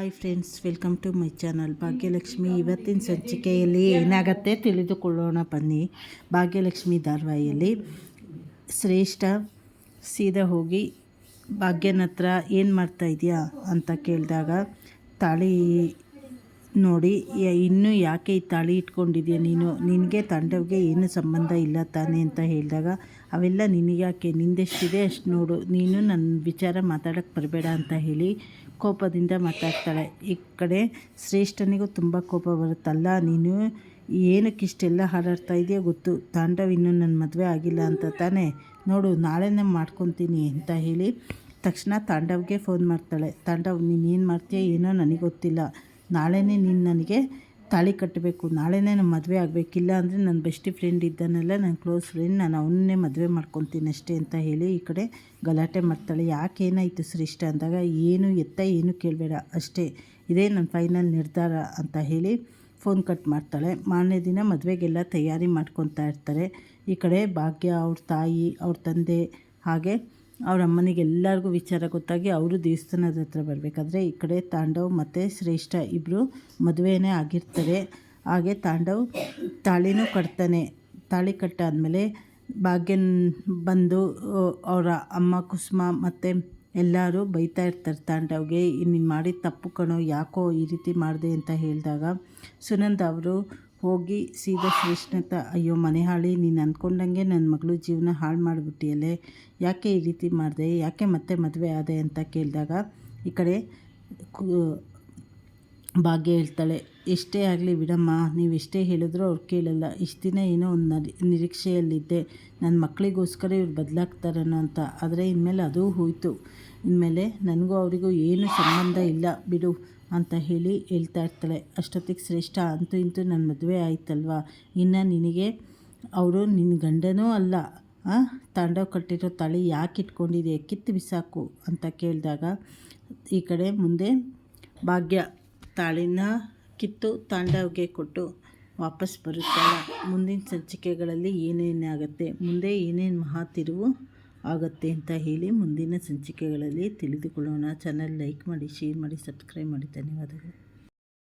Hi friends welcome to my channel Bhagyalakshmi ಇವತ್ತಿನ ಸಂಚಿಕೆಯಲ್ಲಿ ಏನಾಗತ್ತೆ ತಿಳಿದುಕೊಳ್ಳೋಣ ಬನ್ನಿ. ಭಾಗ್ಯಲಕ್ಷ್ಮಿ ಧಾರಾವಾಹಿಯಲ್ಲಿ ಶ್ರೇಷ್ಠ ಸೀದಾ ಹೋಗಿ ಭಾಗ್ಯನ ಹತ್ರ ಏನು ಮಾಡ್ತಾ ಇದೆಯಾ ಅಂತ ಕೇಳಿದಾಗ ತಾಳಿ ನೋಡಿ ಇನ್ನೂ ಯಾಕೆ ಈ ತಾಳಿ ಇಟ್ಕೊಂಡಿದ್ಯಾ ನೀನು? ನಿನಗೆ ತಾಂಡವ್ಗೆ ಏನು ಸಂಬಂಧ ಇಲ್ಲ ತಾನೆ ಅಂತ ಹೇಳಿದಾಗ, ಅವೆಲ್ಲ ನಿನಗ್ಯಾಕೆ? ನಿಂದೆಷ್ಟಿದೆ ಅಷ್ಟು ನೋಡು. ನೀನು ನನ್ನ ವಿಚಾರ ಮಾತಾಡೋಕ್ಕೆ ಬರಬೇಡ ಅಂತ ಹೇಳಿ ಕೋಪದಿಂದ ಮಾತಾಡ್ತಾಳೆ. ಈ ಕಡೆ ಶ್ರೇಷ್ಠನಿಗೂ ತುಂಬ ಕೋಪ ಬರುತ್ತಲ್ಲ, ನೀನು ಏನಕ್ಕೆ ಇಷ್ಟೆಲ್ಲ ಹಾರಾಡ್ತಾ ಇದೆಯಾ ಗೊತ್ತು? ತಾಂಡವ್ ಇನ್ನೂ ನನ್ನ ಮದುವೆ ಆಗಿಲ್ಲ ಅಂತ ತಾನೆ? ನೋಡು, ನಾಳೆನೇ ಮಾಡ್ಕೊತೀನಿ ಅಂತ ಹೇಳಿ ತಕ್ಷಣ ತಾಂಡವ್ಗೆ ಫೋನ್ ಮಾಡ್ತಾಳೆ. ತಾಂಡವ್, ನೀನು ಏನು ಮಾಡ್ತೀಯ? ಏನೋ ನನಗೆ ಗೊತ್ತಿಲ್ಲ. ನಾಳೆನೇ ನೀನು ನನಗೆ ತಾಳಿ ಕಟ್ಟಬೇಕು, ನಾಳೆನೇ ನಮ್ಮ ಮದುವೆ ಆಗಬೇಕಿಲ್ಲ ಅಂದರೆ ನನ್ನ ಬೆಸ್ಟ್ ಫ್ರೆಂಡ್ ಇದ್ದಾನಲ್ಲ ನನ್ನ ಕ್ಲೋಸ್ ಫ್ರೆಂಡ್ ನಾನು ಅವನ್ನೇ ಮದುವೆ ಮಾಡ್ಕೊತೀನಿ ಅಷ್ಟೇ ಅಂತ ಹೇಳಿ ಈ ಕಡೆ ಗಲಾಟೆ ಮಾಡ್ತಾಳೆ. ಯಾಕೆ ಏನಾಯಿತು ಶ್ರೇಷ್ಠ ಅಂದಾಗ, ಏನು ಎತ್ತ ಏನು ಕೇಳಬೇಡ, ಅಷ್ಟೇ. ಇದೇ ನನ್ನ ಫೈನಲ್ ನಿರ್ಧಾರ ಅಂತ ಹೇಳಿ ಫೋನ್ ಕಟ್ ಮಾಡ್ತಾಳೆ. ಮಾರನೇ ದಿನ ಮದುವೆಗೆಲ್ಲ ತಯಾರಿ ಮಾಡ್ಕೊತಾ ಇರ್ತಾರೆ. ಈ ಕಡೆ ಭಾಗ್ಯ, ಅವ್ರ ತಾಯಿ, ಅವ್ರ ತಂದೆ ಹಾಗೆ ಅವ್ರ ಅಮ್ಮನಿಗೆ ಎಲ್ಲರಿಗೂ ವಿಚಾರ ಗೊತ್ತಾಗಿ ಅವರು ದೇವಸ್ಥಾನದ ಹತ್ರ ಬರಬೇಕಾದ್ರೆ ಈ ಕಡೆ ತಾಂಡವ್ ಮತ್ತು ಶ್ರೇಷ್ಠ ಇಬ್ಬರು ಮದುವೆನೇ ಆಗಿರ್ತಾರೆ. ಹಾಗೆ ತಾಂಡವ್ ತಾಳಿನೂ ಕಟ್ತಾನೆ. ತಾಳಿ ಕಟ್ಟಾದಮೇಲೆ ಭಾಗ್ಯನ್ ಬಂದು ಅವರ ಅಮ್ಮ ಕುಸುಮ ಮತ್ತು ಎಲ್ಲರೂ ಬೈತಾ ಇರ್ತಾರೆ ತಾಂಡವ್ಗೆ ನೀನು ಮಾಡಿದ ತಪ್ಪು ಕಣೋ, ಯಾಕೋ ಈ ರೀತಿ ಮಾಡಿದೆ ಅಂತ ಹೇಳಿದಾಗ ಸುನಂದ ಅವರು ಹೋಗಿ ಸೀದಾ ಶ್ರೇಷ್ಠತ ಅಯ್ಯೋ, ಮನೆ ಹಾಳಿ, ನೀನು ಅಂದ್ಕೊಂಡಂಗೆ ನನ್ನ ಮಗಳು ಜೀವನ ಹಾಳು ಮಾಡಿಬಿಟ್ಟಿಯಲ್ಲೇ, ಯಾಕೆ ಈ ರೀತಿ ಮಾಡಿದೆ, ಯಾಕೆ ಮತ್ತೆ ಮದುವೆ ಆದೆ? ಅಂತ ಕೇಳಿದಾಗ, ಈ ಕಡೆ ಭಾಗ್ಯ ಹೇಳ್ತಾಳೆ, ಎಷ್ಟೇ ಆಗಲಿ ಬಿಡಮ್ಮ, ನೀವು ಎಷ್ಟೇ ಹೇಳಿದ್ರೂ ಅವ್ರು ಕೇಳಲ್ಲ. ಇಷ್ಟು ದಿನ ಏನೋ ಒಂದು ನರಿ, ನಿರೀಕ್ಷೆಯಲ್ಲಿದ್ದೆ. ನನ್ನ ಮಕ್ಕಳಿಗೋಸ್ಕರ ಇವ್ರು ಬದಲಾಗ್ತಾರನೋ ಅಂತ. ಆದರೆ ಇನ್ಮೇಲೆ ಅದೂ ಹೋಯಿತು. ಇನ್ಮೇಲೆ ನನಗೂ ಅವರಿಗೂ ಏನು ಸಂಬಂಧ ಇಲ್ಲ. ಬಿಡು, ಅಂತ ಹೇಳಿ ಹೇಳ್ತಾ ಇರ್ತಾಳೆ. ಅಷ್ಟೊತ್ತಿಗೆ ಶ್ರೇಷ್ಠ ಅಂತೂ ಇಂತೂ ನನ್ನ ಮದುವೆ ಆಯ್ತಲ್ವಾ? ಇನ್ನು ನಿನಗೆ ಅವರು ನಿನ್ನ ಗಂಡನೂ ಅಲ್ಲ. ತಾಂಡವ್ ಕಟ್ಟಿರೋ ತಾಳಿ ಯಾಕೆ ಇಟ್ಕೊಂಡಿದೆ ಕಿತ್ತು ಬಿಸಾಕು, ಅಂತ ಕೇಳಿದಾಗ ಈ ಕಡೆ ಮುಂದೆ ಭಾಗ್ಯ ತಾಳಿನ ಕಿತ್ತು ತಾಂಡವ್ಗೆ ಕೊಟ್ಟು ವಾಪಸ್ ಬರುತ್ತಲ್ಲ. ಮುಂದಿನ ಸಂಚಿಕೆಗಳಲ್ಲಿ ಏನೇನಾಗುತ್ತೆ? ಮುಂದೆ ಏನೇನು ಮಹಾ ತಿರುವು ಆಗುತ್ತೆ ಅಂತ ಹೇಳಿ ಮುಂದಿನ ಸಂಚಿಕೆಗಳಲ್ಲಿ ತಿಳಿದುಕೊಳ್ಳೋಣ. ಚಾನಲ್ ಲೈಕ್ ಮಾಡಿ ಶೇರ್ ಮಾಡಿ ಸಬ್ಸ್ಕ್ರೈಬ್ ಮಾಡಿ. ಧನ್ಯವಾದಗಳು.